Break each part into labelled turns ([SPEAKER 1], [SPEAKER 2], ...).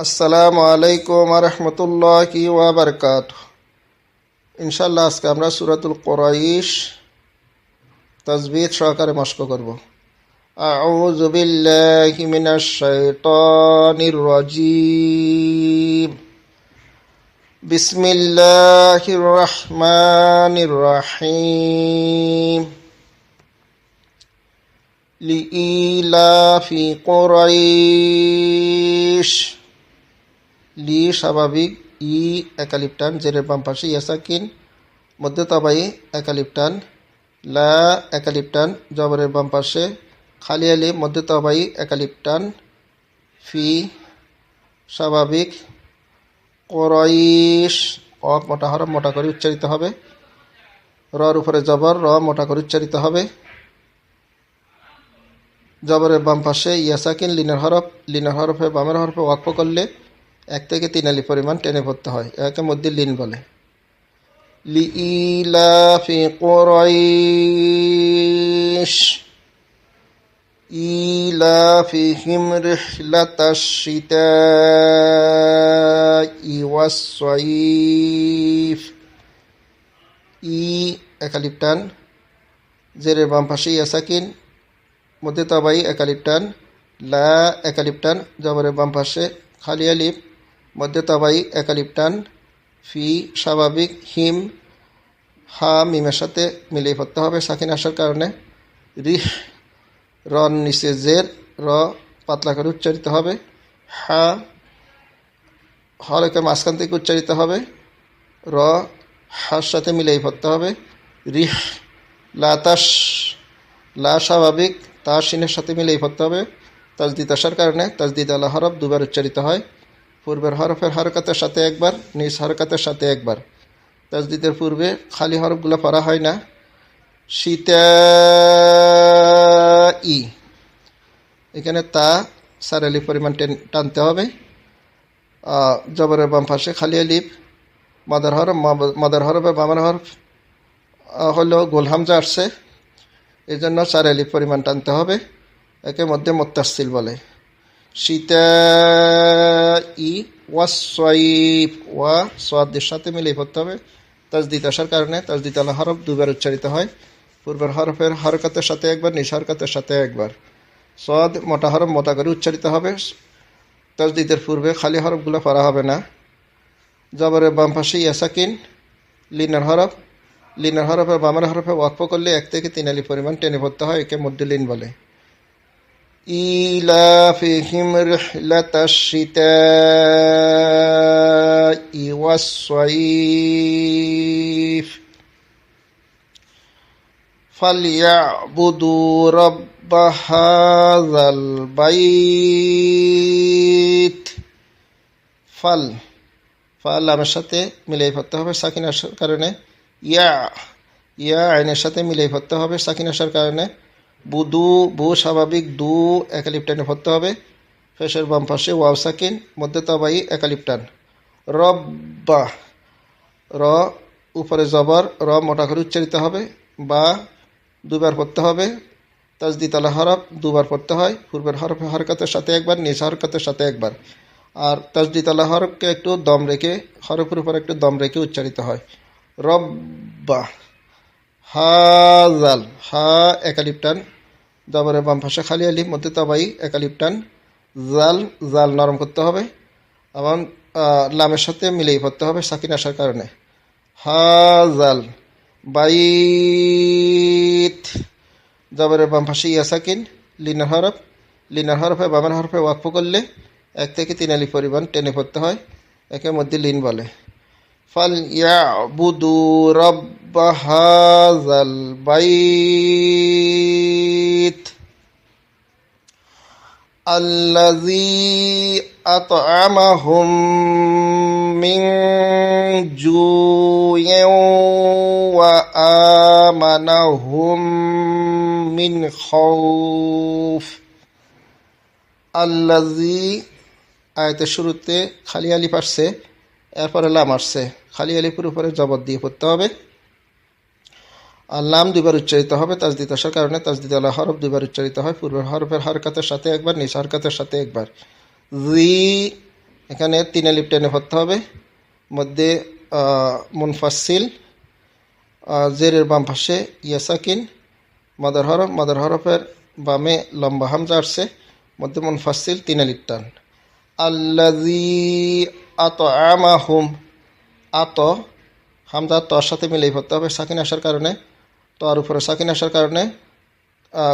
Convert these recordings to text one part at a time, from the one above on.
[SPEAKER 1] আসসালামু আলাইকুম রহমতুল্লাহি ওয়াবারকাত ইনশাল্লাহ আজকে আমরা সুরাতুল কোরাইশ তসবির সহকারে মস্ক করব أعوذ بالله من الشيطان الرجيم بسم الله الرحمن الرحيم لإيلاف قريش লি স্বাভাবিক, ই একালিপটান জেরের বাম পাশে ইয়াসাকিন, মধ্যে তবাই একালিপটান, লা একালিপটান, জবরের বাম পাশে খালি আলি, মধ্যে তবাই একালিপটান, ফি স্বাভাবিক, করইশ অ মোটা হরফ মোটা করে উচ্চারিত হবে, রর উপরে জবর, র মোটা করে উচ্চারিত হবে, জবরের বাম পাশে ইয়াসাকিন, লিনের হরফ, লিনের হরফে বামের হরফে ওয়াকফ করলে এক থেকে তিন আলি পরিমাণ টেনে পড়তে হয়। একে মধ্যে লিন বলে। লিইলাফি ইলাফিহিম ই একালিপ জেরের বাম পাশে ইয়াসাকিন মধ্যে তাবাই একালিপ্টান লা একালিপ্টান জবরের বাম পাশে খালি আলিপ মধ্যে তবাই একালিপটান, ফি স্বাভাবিক, হিম, হা মিমের সাথে মিলিয়ে পড়তে হবে সাকিন আসার কারণে। রিহ, রন নিচে জের, র পাতলা করে উচ্চারিত হবে। হা হরকে মাঝখান থেকে উচ্চারিত হবে। র, হার সাথে মিলিয়ে পড়তে হবে। রিহ লাতাস লা স্বাভাবিক তা সিনের সাথে মিলিয়ে পড়তে হবে। তাজদিদ আসার কারণে তাজদিদ আল্লাহ হরফ দুবার উচ্চারিত হয়। পূর্বের হরফের হরকাতের সাথে একবার, নিজ হরকাতের সাথে একবার। তাজদিদের পূর্বে খালি হরফগুলো পড়া হয় না। শীতা ই। এখানে তা সার আলিফ পরিমাণ টেন টানতে হবে। জবরের বাম পাশে খালি আলিফ। মাদার হরফ মাদার হরফে বামার হরফ হলো গোলহামজা আসছে। এই জন্য চার পরিমাণ টানতে হবে। একে মধ্যে মোত্তাসিল বলে। শীতা ই ওয়াসইফ ওয়া সোয়াদের সাথে মিলিয়ে পড়তে হবে। তাজদিদ কারণে তাজদিদ হরফ দুবার উচ্চারিত হয়। পূর্বের হরফের হরকতের সাথে একবার, নিজ সাথে একবার। সদ মোটা হরফ মোটা করে উচ্চারিত হবে। তাজদিদের পূর্বে খালি হরফগুলো পড়া হবে না। জবরের বাম ইয়াসাকিন, লিনার হরফ। লিনার হরফের বামের হরফে ওয়াকফ করলে এক থেকে তিন আলি পরিমাণ টেনে পড়তে হয়, একে মধ্যে বলে। إيلافهم رحلة الشتاء والصيف فليعبدوا رب هذا البيت ফল ফল আমার সাথে মিলিয়ে পড়তে হবে সাকিন আসার কারণে ইয়া ইয়া আইনের সাথে মিলিয়ে পড়তে হবে সাকিন আসার কারণে বুদু, বু স্বাভাবিক, দু একালিপটানে পড়তে হবে। ফেসের বাম পাশে ওয়াও সাকিন, মধ্যে তবাই একালিপটান রব্বা, র, উপরে জবর, র মোটা করে উচ্চারিত হবে। বা, দুবার পড়তে হবে। তাজদিদ আলা হরফ, দুবার পড়তে হয়। পূর্বের হরফ হরকতের সাথে একবার, নিজ হরকতের সাথে একবার। আর তাজদিদ আলা হরফকে একটু দম রেখে, হরফের উপর একটু দম রেখে উচ্চারিত হয়। রব্বা হাজাল, হা একালিপটান জবরের বাম পাশে খালি আলিফ, মধ্যে তবাই একালিপটান জাল জাল নরম করতে হবে এবং লামের সাথে মিলিয়ে পড়তে হবে সাকিন আসার কারণে। হাজাল, বাইত জবরের বাম পাশে ইয়াসাকিন লিনার হরফ, লিনার হরফে, বামের হরফে ওয়াকফ করলে এক থেকে তিন আলি পরিমাণ টেনে পড়তে হয় একের মধ্যে লিন বলে। ফাল ইয়াবুদু রব্ব হাযাল বাইত الذي أطعمهم من جوع وآمنهم من خوف الذي আয়তের শুরুতে খালি আলিফ আসছে এরপরে লাম আসছে খালি আলিফের উপরে জবর দিয়ে পড়তে হবে। আর লাম দুইবার উচ্চারিত হবে, তাজদিদ আসার কারণে তাজদিদ আল্লাহ হরফ দুইবার উচ্চারিত হয়, পূর্বের হরফের হরকাতের সাথে একবার, নিচ হরকাতের সাথে একবার। জি, এখানে তিন আলিপ টেনে পড়তে হবে, মধ্যে মুনফাসিল জেরের বাম পাশে ইয়াসাকিন মাদার হরফ, মাদার হরফের বামে লম্বা হামজা আসছে, মধ্যে মুনফাসিল তিন আলিপ টান। আল্লাজি আত আমাহুম আত, হামজা তর সাথে মিলেই পড়তে হবে। সাকিন আসার কারণে, তর উপরে সাকিন আসার কারণে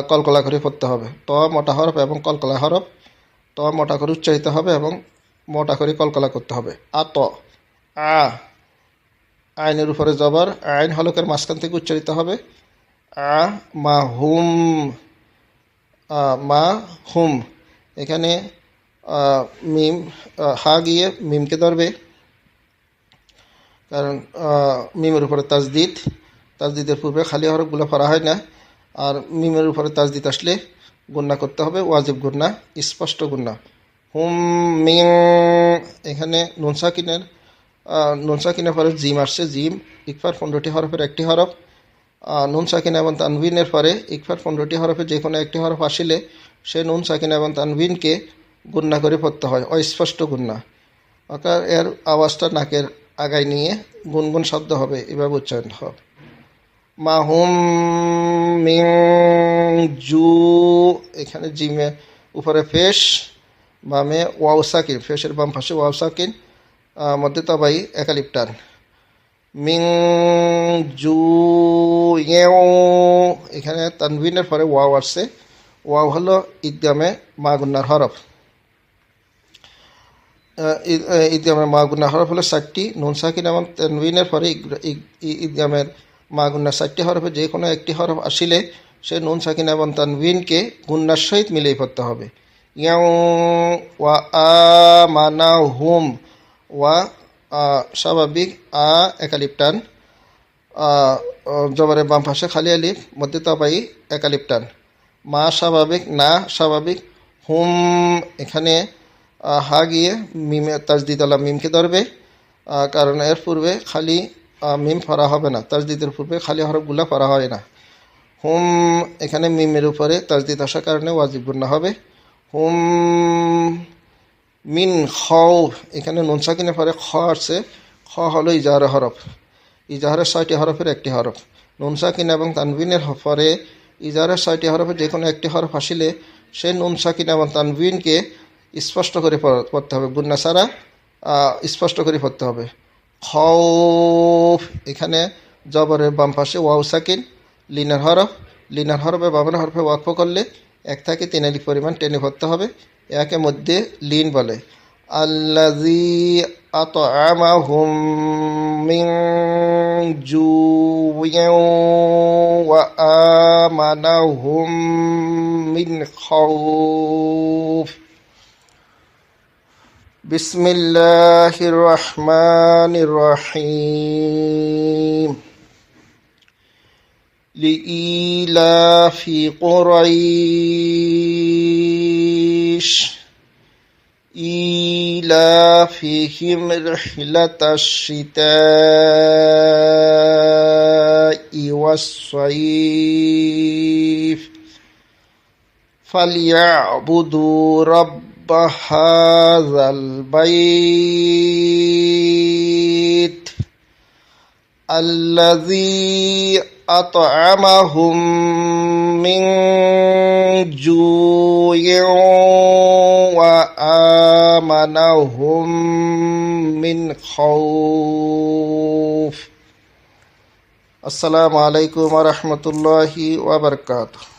[SPEAKER 1] কলকলা করে পড়তে হবে। ত মোটা হরফ এবং কলকলা হরফ। ত মোটা করে উচ্চারিত হবে এবং মোটা করে কলকলা করতে হবে। আত, আ, আইনের উপরে জবর, আইন হলকের মাঝখান থেকে উচ্চারিত হবে। আ, মা হুম মা হুম। এখানে মিম হা গিয়ে মিমকে ধরবে। কারণ মিমের উপরে তাজদিদ তাজদিদের পূর্বে খালি হরফগুলো পড়া হয় না। আর মিমের উপরে তাজদিদ আসলে গুন্না করতে হবে ওয়াজিব গুন্না স্পষ্ট গুন্না হুম মিং এখানে নুন সাকিনের আহ, নুন পরে জিম আসছে জিম ইকফার পনেরোটি হরফের একটি হরফ। নুন সাকিন এবং তানভিনের পরে ইকফার পনেরোটি হরফে যে কোনো একটি হরফ আসিলে সে নুন সাকিন এবং তানভিনকে গুন্না করে পড়তে হয় অস্পষ্ট গুন্না। অর্থাৎ এর আওয়াজটা নাকের আগায় নিয়ে গুনগুন শব্দ হবে এভাবে উচ্চারণ হবে। মাহুম মিং জু এখানে জিমে উপরে ফেস বামে ওয়াও সাকিন ফেসের বাম পাশে ওয়াও সাকিন আহ, মধ্যে তবাই একালিপ টান। মিং জু ইয়েও এখানে তানভিনের পরে ওয়াও আসছে। ওয়াও হলো ইদগামে মাগুন্নার হরফ। ঈদগামের মাগুন্না হরফ হলো ষাটটি নুন সাকিন এবং তেনবিনের পরে ইগ- ইগ- ই- ঈদগামের মাগুন্না ষাটটি হরফে যে কোনো একটি হরফ আসিলে সে নুন সাকিন এবং তানবিনকে গুন্নার সহিত মিলিয়ে পড়তে হবে। ওয়া আ মানা হুম ওয়া স্বাভাবিক, আ, একালিপ টান জবরের বাম পাশে খালি আলিফ, মধ্যে তবাই, একালিপ টান। মা স্বাভাবিক, না স্বাভাবিক, হুম, এখানে হা গিয়ে মিমে তাজদিদ আলা মিমকে ধরবে কারণ এর পূর্বে খালি মিম পড়া হবে না, তাজদিদের পূর্বে খালি হরফগুলা পড়া হয় না। হুম, এখানে মিমের উপরে তাজদিদ আসার কারণে ওয়াজিব গুন্না হবে। হুম, মিন খ এখানে নুন সাকিনের পরে খ আসছে। খ হলো ইজাহার হরফ। ইজাহারের ছয়টি হরফের একটি হরফ। নুন সাকিন এবং তানবিনের পরে ইজাহারের ছয়টি হরফের যে কোনো একটি হরফ আসিলে, সে নুন সাকিন এবং তানবিনকে স্পষ্ট করে পড়- পড়তে হবে। গুন্না আহ, স্পষ্ট করে পড়তে হবে। খৌফ এখানে জবরের বাম পাশে ওয়াও সাকিন লিনার হরফ লিনার হরফে বামের হরফে ওয়াকফ করলে এক থেকে তিন আলিফ পরিমাণ টেনে পড়তে হবে। একে মধ্যে লিন বলে। আল্লাজি আত আমাহুম জুইন ওয়া আমানাহুম মিন খাউফ بسم الله الرحمن الرحيم لإيلاف قريش إيلافهم رحلة الشتاء والصيف فليعبدوا رب هذا البيت الذي أطعمهم من جوع وآمنهم من خوف. السلام عليكم ورحمة الله وبركاته.